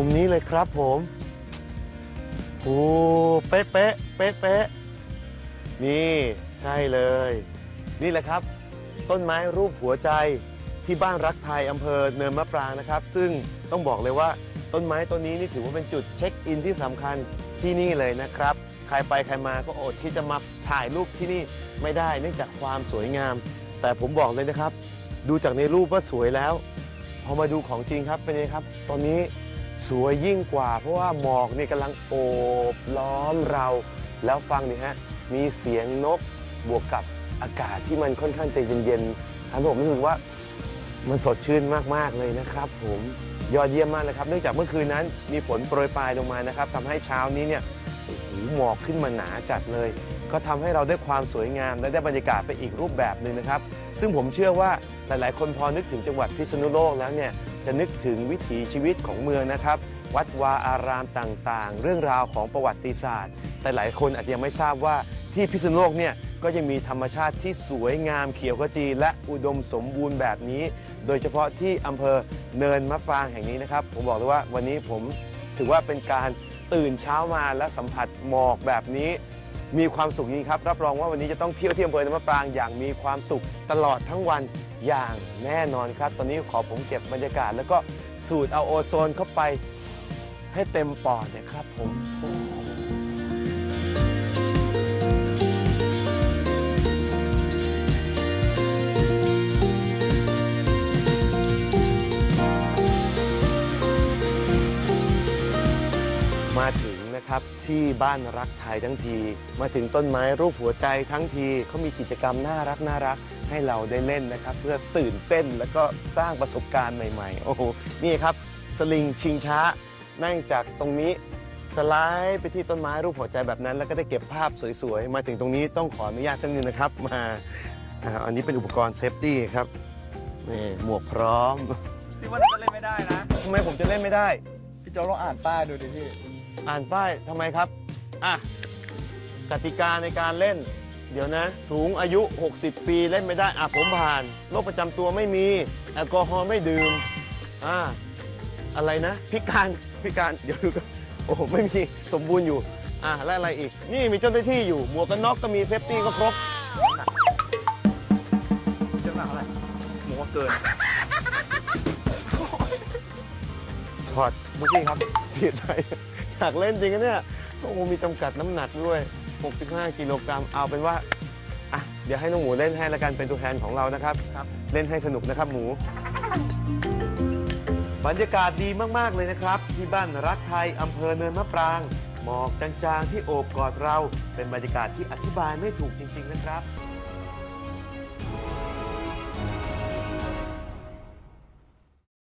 มุมนี้เลยครับผมโอ้เป๊ะเป๊ะเป๊ะเป๊ะนี่ใช่เลย นี่แหละครับ ต้นไม้รูปหัวใจที่บ้านรักไทยอำเภอเนินมะปรางนะครับ ซึ่งต้องบอกเลยว่าต้นไม้ต้นนี้นี่ถือว่าเป็นจุดเช็คอินที่สำคัญที่นี่เลยนะครับ ใครไปใครมาก็อดที่จะมาถ่ายรูปที่นี่ไม่ได้เนื่องจากความสวยงาม แต่ผมบอกเลยนะครับ ดูจากในรูปว่าสวยแล้ว พอมาดูของจริงครับเป็นไงครับ ตอนนี้ สวยยิ่งกว่า เพราะว่าหมอกนี่กำลังโอบล้อมเรา แล้วฟังดิฮะมีเสียงนกบวกกับอากาศที่มันค่อนข้างจะเย็นๆทำให้ผมรู้สึกว่ามันสดชื่นมากๆเลยนะครับผมยอดเยี่ยมมากเลยครับ เนื่องจากเมื่อคืนนั้นมีฝนโปรยปลายลงมานะครับทำให้เช้านี้เนี่ยโอ้โหหมอกขึ้นมาหนาจัดเลย ก็ทำให้เราได้ความสวยงามและได้บรรยากาศไปอีกรูปแบบหนึ่งนะครับ ซึ่งผมเชื่อว่าหลาย ๆ คนพอนึกถึงจังหวัดพิษณุโลกแล้วเนี่ยจะนึกถึงวิถีชีวิตของเมืองนะครับ วัดวาอารามต่างๆ เรื่องราวของประวัติศาสตร์ แต่หลายคนอาจจะยังไม่ทราบว่าที่พิษณุโลกเนี่ยก็ยังมีธรรมชาติที่สวยงามเขียวขจีและอุดมสมบูรณ์แบบนี้ โดยเฉพาะที่อำเภอเนินมะปรางแห่งนี้นะครับ ผมบอกเลยว่าวันนี้ผมถือว่าเป็นการตื่นเช้ามาและสัมผัสหมอกแบบนี้ มีความสุขจริงครับ รับรองว่าวันนี้จะต้องเที่ยวที่อำเภอเนินมะปรางอย่างมีความสุขตลอดทั้งวันอย่างแน่นอนครับ ตอนนี้ขอผมเก็บบรรยากาศ แล้วก็สูดเอาโอโซนเข้าไปให้เต็มปอดเนะครับผมมาถึง นะครับ ที่บ้านรักไทยทั้งที มาถึงต้นไม้รูปหัวใจทั้งทีเขามีกิจกรรมน่ารักน่ารักให้เราได้เล่นนะครับ เพื่อตื่นเต้นแล้วก็สร้างประสบการณ์ใหม่ๆ โอ้โหนี่ครับสลิงชิงช้า นั่งจากตรงนี้สไลด์ไปที่ต้นไม้รูปหัวใจแบบนั้น แล้วก็ได้เก็บภาพสวยๆ มาถึงตรงนี้ต้องขออนุญาตสักนิดนะครับมาอันนี้เป็นอุปกรณ์เซฟตี้ครับนี่หมวกพร้อมพี่ว่าน่าจะเล่นไม่ได้นะทำไมผมจะเล่นไม่ได้ พี่โจ๊กลองอ่านป้ายดูดิพี่ อ่านป้ายทำไมครับ อะ กติกาในการเล่น เดี๋ยวนะ สูงอายุ 60 ปีเล่นไม่ได้ อะ ผมผ่าน โรคประจำตัวไม่มี แอลกอฮอล์ไม่ดื่ม อ่า อะไรนะ พิการ พิการ เดี๋ยวดูก่อนโอ้โหไม่มีสมบูรณ์อยู่ อะ แล้วอะไรอีก นี่มีเจ้าหน้าที่อยู่ หมวกกันน็อกก็มีเซฟตี้ก็ครบเจ้าหน้าอะไรหมูว่าเกิน ถอดเมื่อกี้ครับ เสียใจ อยากเล่นจริงนะเนี่ยโอ้โหมีจำกัดน้ำหนักด้วย 65 กิโลกรัมเอาเป็นว่าอะเดี๋ยวให้น้องหมูเล่นให้ละกันเป็นตัวแทนของเรานะครับ ครับ เล่นให้สนุกนะครับหมู บรรยากาศดีมากๆเลยนะครับ ที่บ้านรักไทยอำเภอเนินมะปราง หมอกจางๆที่โอบกอดเรา เป็นบรรยากาศที่อธิบายไม่ถูกจริง ๆ นะครับ